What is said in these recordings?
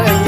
Ay.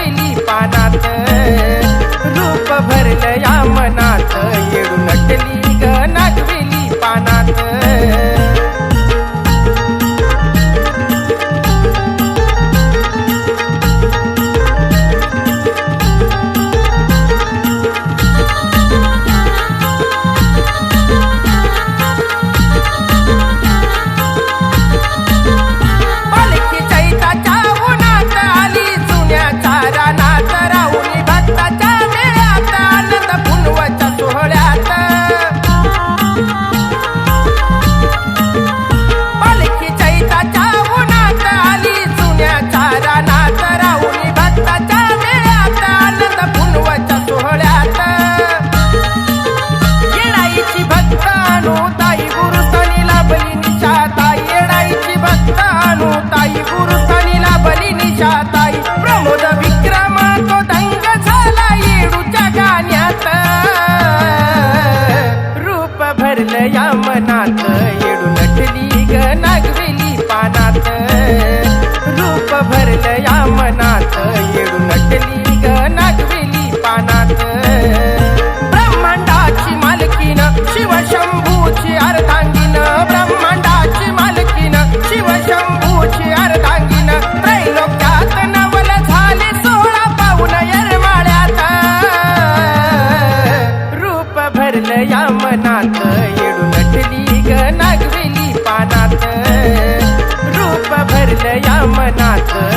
या मनात